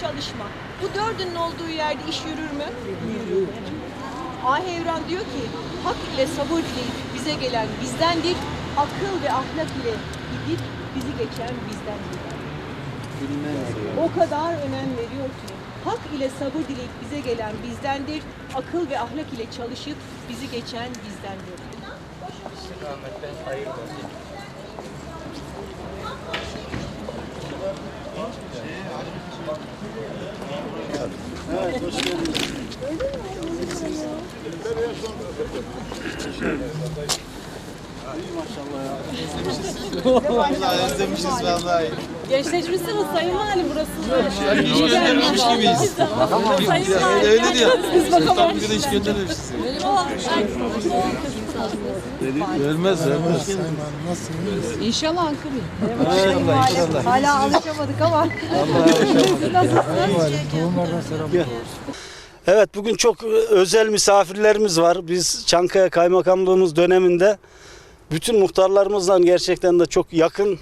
çalışma. Bu dördünün olduğu yerde iş yürür mü? Yürür. Ahevran diyor ki hak ile sabır dileyip bize gelen bizdendir. Akıl ve ahlak ile gidip bizi geçen bizdendir. O kadar önem veriyor ki hak ile sabır dileyip bize gelen bizdendir. Akıl ve ahlak ile çalışıp bizi geçen bizdendir. Hoş geldiniz. Öyle mi? Öyle mi? Öyle mi? Özlemişiz vallahi. Gençleşmişsiniz Sayın Valim burası. Hiç göndermemiş gibiyiz. Sayın Valim. Öyle diyor. Biz de hiç göndermemişiz. Ölmez ölmez. İnşallah Ankara. İnşallah. Hala alışamadık ama. Evet bugün çok özel misafirlerimiz var. Biz Çankaya Kaymakamlığımız döneminde bütün muhtarlarımızla gerçekten de çok yakın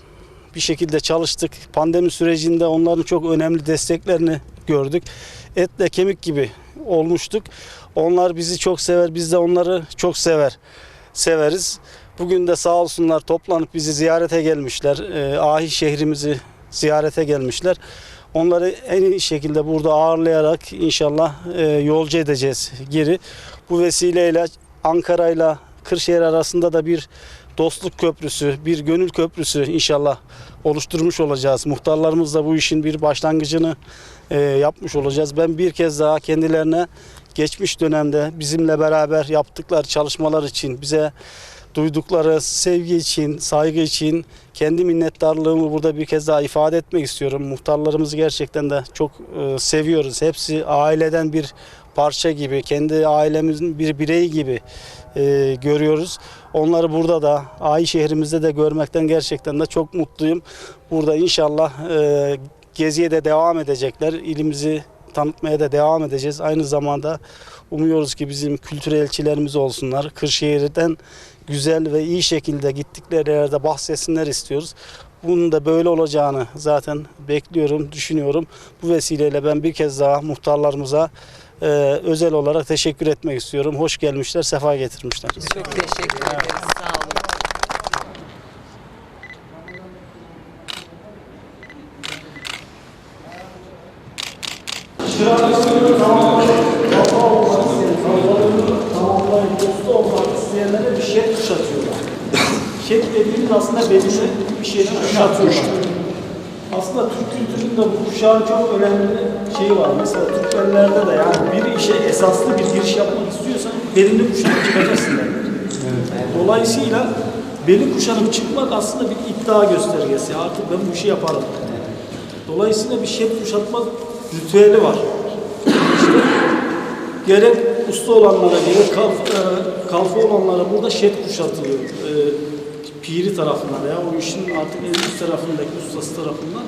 bir şekilde çalıştık. Pandemi sürecinde onların çok önemli desteklerini gördük. Etle kemik gibi olmuştuk. Onlar bizi çok sever, biz de onları çok sever. Severiz. Bugün de sağ olsunlar toplanıp bizi ziyarete gelmişler. Ee, Ahi şehrimizi ziyarete gelmişler. Onları en iyi şekilde burada ağırlayarak inşallah e, yolcu edeceğiz geri. Bu vesileyle Ankara ile Kırşehir arasında da bir dostluk köprüsü, bir gönül köprüsü inşallah oluşturmuş olacağız. Muhtarlarımızla bu işin bir başlangıcını e, yapmış olacağız. Ben bir kez daha kendilerine geçmiş dönemde bizimle beraber yaptıkları çalışmalar için bize duydukları sevgi için, saygı için kendi minnettarlığımı burada bir kez daha ifade etmek istiyorum. Muhtarlarımızı gerçekten de çok e, seviyoruz. Hepsi aileden bir parça gibi, kendi ailemizin bir bireyi gibi e, görüyoruz. Onları burada da, Ahi şehrimizde de görmekten gerçekten de çok mutluyum. Burada inşallah e, geziye de devam edecekler. İlimizi tanıtmaya da devam edeceğiz. Aynı zamanda umuyoruz ki bizim kültür elçilerimiz olsunlar. Kırşehir'den güzel ve iyi şekilde gittikleri yerde bahsetsinler istiyoruz. Bunun da böyle olacağını zaten bekliyorum, düşünüyorum. Bu vesileyle ben bir kez daha muhtarlarımıza e, özel olarak teşekkür etmek istiyorum. Hoş gelmişler, sefa getirmişler. Çok teşekkür ederiz. Sağ olun. Tamamlayıp dostu olmak isteyenlere bir şey kuşatıyorlar. Şek dediğimiz aslında belirli bir şey kuşatıyorlar. Aslında Türk kültüründe bu kuşağın çok önemli şeyi var. Mesela Türkmenlerde de yani bir işe esaslı bir giriş yapmak istiyorsan belini kuşanıp çıkacaksın. Yani. Dolayısıyla beli kuşanıp çıkmak aslında bir iddia göstergesi. Artık ben bu işi yaparım. Dolayısıyla bir şek kuşatma ritüeli var. İşte gerek usta olanlara gerek kalf, e, kalfa olanlara burada şet kuşatılıyor. E, piri tarafından veya o işin artık en üst tarafındaki ustası tarafından.